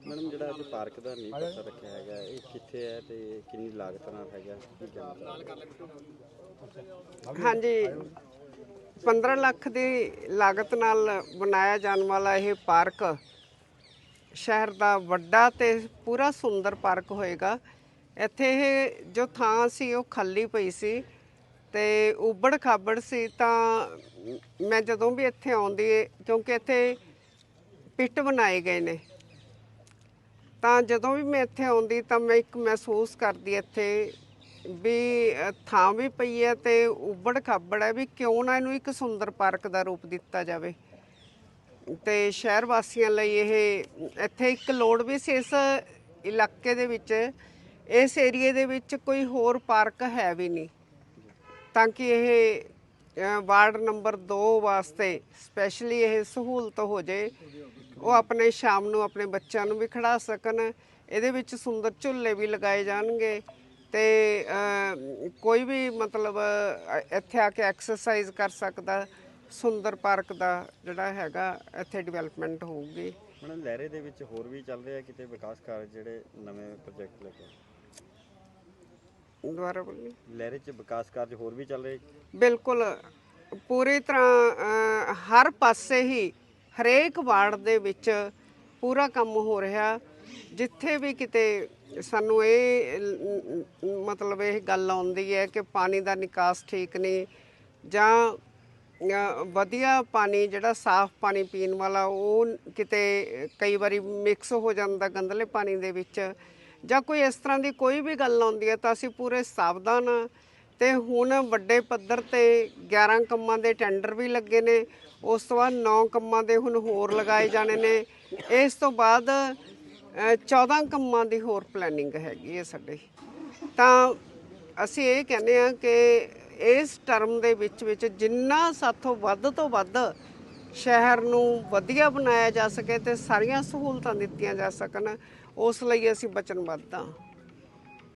Madam ਜਿਹੜਾ ਅੱਜ park ਦਾ ਨੀਂਹ ਪੱਥਰ ਰੱਖਿਆ ਹੈਗਾ ਇਹ ਕਿੱਥੇ ਹੈ ਤੇ ਕਿੰਨੀ ਲਾਗਤ ਨਾਲ ਹੈਗਾ? ਕੀ ਹਾਂਜੀ। 15 ਲੱਖ ਦੀ ਲਾਗਤ ਨਾਲ ਬਣਾਇਆ ਜਾਣ ਵਾਲਾ ਇਹ ਪਾਰਕ ਸ਼ਹਿਰ ਦਾ ਵੱਡਾ ਤੇ ਪੂਰਾ ਸੁੰਦਰ ਪਾਰਕ ਹੋਏਗਾ। ਇੱਥੇ ਇਹ ਜੋ ਥਾਂ ਸੀ ਉਹ ਖਾਲੀ ਪਈ ਸੀ ਤੇ ਉਬੜ ਖਾਬੜ ਸੀ ਤਾਂ ਮੈਂ ਜਦੋਂ ਵੀ ਇੱਥੇ ਆਉਂਦੀ ਕਿਉਂਕਿ ਇੱਥੇ ਪਿੱਟ ਬਣਾਏ ਗਏ ਨੇ। ਤਾਂ ਜਦੋਂ ਵੀ ਮੈਂ ਇੱਥੇ ਆਉਂਦੀ ਤਾਂ ਮੈਂ ਇੱਕ ਮਹਿਸੂਸ ਕਰਦੀ ਇੱਥੇ ਵੀ ਥਾਂ ਵੀ ਪਈ ਹੈ ਤੇ ਉਬੜ ਖਾਬੜ ਹੈ ਵੀ ਕਿਉਂ ਨਾ ਇਹਨੂੰ ਇੱਕ ਸੁੰਦਰ ਪਾਰਕ ਦਾ ਰੂਪ ਦਿੱਤਾ ਜਾਵੇ। ਤੇ ਸ਼ਹਿਰ ਵਾਸੀਆਂ ਲਈ ਇਹ, ਇੱਥੇ ਇੱਕ ਲੋੜ ਵੀ ਸੀ ਇਸ ਇਲਾਕੇ ਦੇ ਵਿੱਚ, ਇਸ ਏਰੀਏ ਦੇ ਵਿੱਚ ਕੋਈ ਹੋਰ ਪਾਰਕ ਹੈ ਵੀ ਨਹੀਂ। ਤਾਂ ਕਿ ਇਹ ਵਾਰਡ ਨੰਬਰ 2 ਵਾਸਤੇ ਸਪੈਸ਼ਲੀ ਇਹ ਸਹੂਲਤ ਹੋ ਜੇ। ਉਹ ਆਪਣੇ ਸ਼ਾਮ ਨੂੰ ਆਪਣੇ ਬੱਚਿਆਂ ਨੂੰ ਵੀ ਖੜਾ ਸਕਣ ਇਹਦੇ ਵਿੱਚ ਸੁੰਦਰ ਝੁੱਲੇ ਵੀ ਲਗਾਏ ਜਾਣਗੇ। ਤੇ ਕੋਈ ਵੀ ਮਤਲਬ ਇੱਥੇ ਆ ਕੇ ਐਕਸਰਸਾਈਜ਼ ਕਰ ਸਕਦਾ ਸੁੰਦਰ ਪਾਰਕ ਦਾ ਜਿਹੜਾ ਹੈਗਾ ਇੱਥੇ ਡਿਵੈਲਪਮੈਂਟ ਹੋਊਗੀ। ਮੈਡਮ ਲਹਿਰੇ ਦੇ ਵਿੱਚ ਹੋਰ ਵੀ ਚੱਲ ਰਿਹਾ ਕਿਤੇ ਵਿਕਾਸ ਕਾਰਜ ਜਿਹੜੇ ਨਵੇਂ ਪ੍ਰੋਜੈਕਟ ਲੈ ਕੇ? ਦੁਬਾਰਾ ਬੋਲੀ ਲਹਿਰੇ 'ਚ ਵਿਕਾਸ ਕਾਰਜ ਹੋਰ ਵੀ ਚੱਲ ਰਹੇ? ਬਿਲਕੁਲ ਪੂਰੀ ਤਰ੍ਹਾਂ ਹਰ ਪਾਸੇ ਹੀ ਹਰੇਕ ਵਾਰਡ ਦੇ ਵਿੱਚ ਪੂਰਾ ਕੰਮ ਹੋ ਰਿਹਾ। ਜਿੱਥੇ ਵੀ ਕਿਤੇ ਸਾਨੂੰ ਇਹ, ਮਤਲਬ ਇਹ ਗੱਲ ਆਉਂਦੀ ਹੈ ਕਿ ਪਾਣੀ ਦਾ ਨਿਕਾਸ ਠੀਕ ਨਹੀਂ ਜਾਂ ਵਧੀਆ ਪਾਣੀ, ਜਿਹੜਾ ਸਾਫ਼ ਪਾਣੀ ਪੀਣ ਵਾਲਾ, ਉਹ ਕਿਤੇ ਕਈ ਵਾਰੀ ਮਿਕਸ ਹੋ ਜਾਂਦਾ ਗੰਦਲੇ ਪਾਣੀ ਦੇ ਵਿੱਚ ਜਾਂ ਕੋਈ ਇਸ ਤਰ੍ਹਾਂ ਦੀ ਕੋਈ ਵੀ ਗੱਲ ਆਉਂਦੀ ਹੈ ਤਾਂ ਅਸੀਂ ਪੂਰੇ ਸਾਵਧਾਨ ਤੇ ਹੁਣ ਵੱਡੇ ਪੱਧਰ ਤੇ 11 ਕੰਮਾਂ ਦੇ ਟੈਂਡਰ ਵੀ ਲੱਗੇ ਨੇ ਉਸ ਤੋਂ ਬਾਅਦ 9 ਕੰਮਾਂ ਦੇ ਹੁਣ ਹੋਰ ਲਗਾਏ ਜਾਣੇ ਨੇ। ਇਸ ਤੋਂ ਬਾਅਦ ਅ, 14 ਕੰਮਾਂ ਦੀ ਹੋਰ ਪਲੈਨਿੰਗ ਹੈਗੀ ਹੈ ਸਾਡੇ। ਤਾਂ ਅਸੀਂ ਇਹ ਕਹਿੰਦੇ ਆ ਕਿ ਇਸ ਟਰਮ ਦੇ ਵਿੱਚ ਵਿੱਚ ਜਿੰਨਾ ਸਾਥੋਂ ਵੱਧ ਤੋਂ ਵੱਧ ਸ਼ਹਿਰ ਨੂੰ ਵਧੀਆ ਬਣਾਇਆ ਜਾ ਸਕੇ ਤੇ ਸਾਰੀਆਂ ਸਹੂਲਤਾਂ ਦਿੱਤੀਆਂ ਜਾ ਸਕਣ ਉਸ ਲਈ ਅਸੀਂ ਵਚਨਬੱਧ ਹਾਂ।